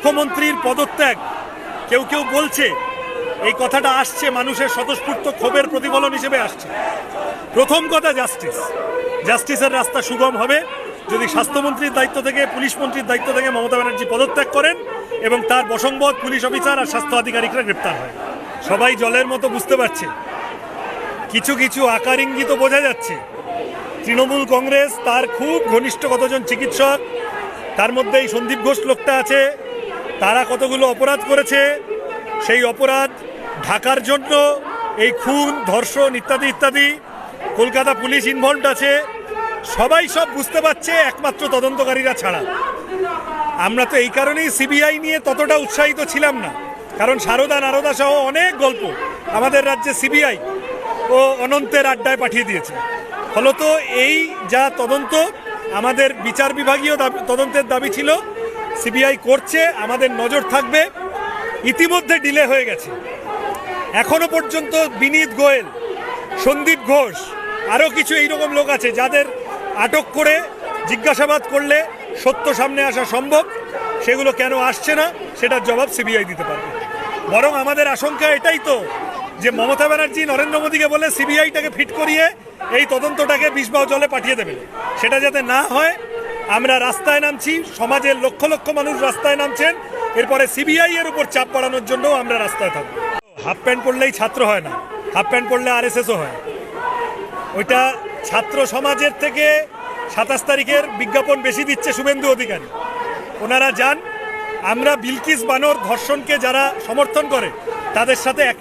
মুখ্যমন্ত্রীর পদত্যাগ। কেউ কেউ বলছে, এই কথাটা আসছে, মানুষের স্বতঃস্ফূর্ত ক্ষোভের প্রতিফলন হিসেবে আসছে। প্রথম কথা জাস্টিস। জাস্টিসের রাস্তা সুগম হবে যদি স্বাস্থ্যমন্ত্রীর দায়িত্ব থেকে, পুলিশ মন্ত্রীর দায়িত্ব থেকে মমতা ব্যানার্জি পদত্যাগ করেন এবং তার বসংবদ পুলিশ অফিসার আর স্বাস্থ্য আধিকারিকরা গ্রেপ্তার হয়। সবাই জলের মতো বুঝতে পারছে। কিছু কিছু আকার ইঙ্গিত বোঝা যাচ্ছে। তৃণমূল কংগ্রেস তার খুব ঘনিষ্ঠ কতজন চিকিৎসক, তার মধ্যে এই সন্দীপ ঘোষ লোকটা আছে তারা কতগুলো অপরাধ করেছে? সেই অপরাধ ঢাকার জন্য এই খুন, ধর্ষণ ইত্যাদি ইত্যাদি। কলকাতা পুলিশ ইনভলভড আছে। সবাই সব বুঝতে পারছে, একমাত্র তদন্তকারীরা ছাড়া। আমরা তো এই কারণেই সিবিআই নিয়ে ততটা উৎসাহিত ছিলাম না। কারণ সারদা, নারদা সহ অনেক গল্প আমাদের রাজ্যে সিবিআই ও অনন্তের আড্ডায় পাঠিয়ে দিয়েছে। ফলত এই যা তদন্ত, আমাদের বিচার বিভাগীয় তদন্তের দাবি ছিল সিবিআই করছে, আমাদের নজর থাকবে। ইতিমধ্যে ডিলে হয়ে গেছে। এখনও পর্যন্ত বিনীত গোয়েল, সন্দীপ ঘোষ আরও কিছু এইরকম লোক আছে যাদের আটক করে জিজ্ঞাসাবাদ করলে সত্য সামনে আসা সম্ভব, সেগুলো কেন আসছে না, সেটার জবাব সিবিআই দিতে পারবে। বরং আমাদের আশঙ্কা এটাই তো যে মমতা ব্যানার্জি নরেন্দ্র মোদীকে বলে সিবিআইটাকে ফিট করিয়ে এই তদন্তটাকে বিষবাহ জলে পাঠিয়ে দেবে। সেটা যাতে না হয় আমরা রাস্তায় নামছি, সমাজের লক্ষ লক্ষ মানুষ রাস্তায় নামছেন, এরপরে সিবিআই এর উপর চাপ বাড়ানোর জন্য আমরা রাস্তায় থাকব। হাফ প্যান্ট পরলেই ছাত্র হয় না, হাফ প্যান্ট পরলে আরএসএসও হয়। ওইটা ছাত্র সমাজের থেকে সাতাশ তারিখের বিজ্ঞাপন বেশি দিচ্ছে শুভেন্দু অধিকারী। ওনারা যান, আমরা বিলকিস বানর ধর্ষণকে যারা সমর্থন করে, তাদের সাথে এক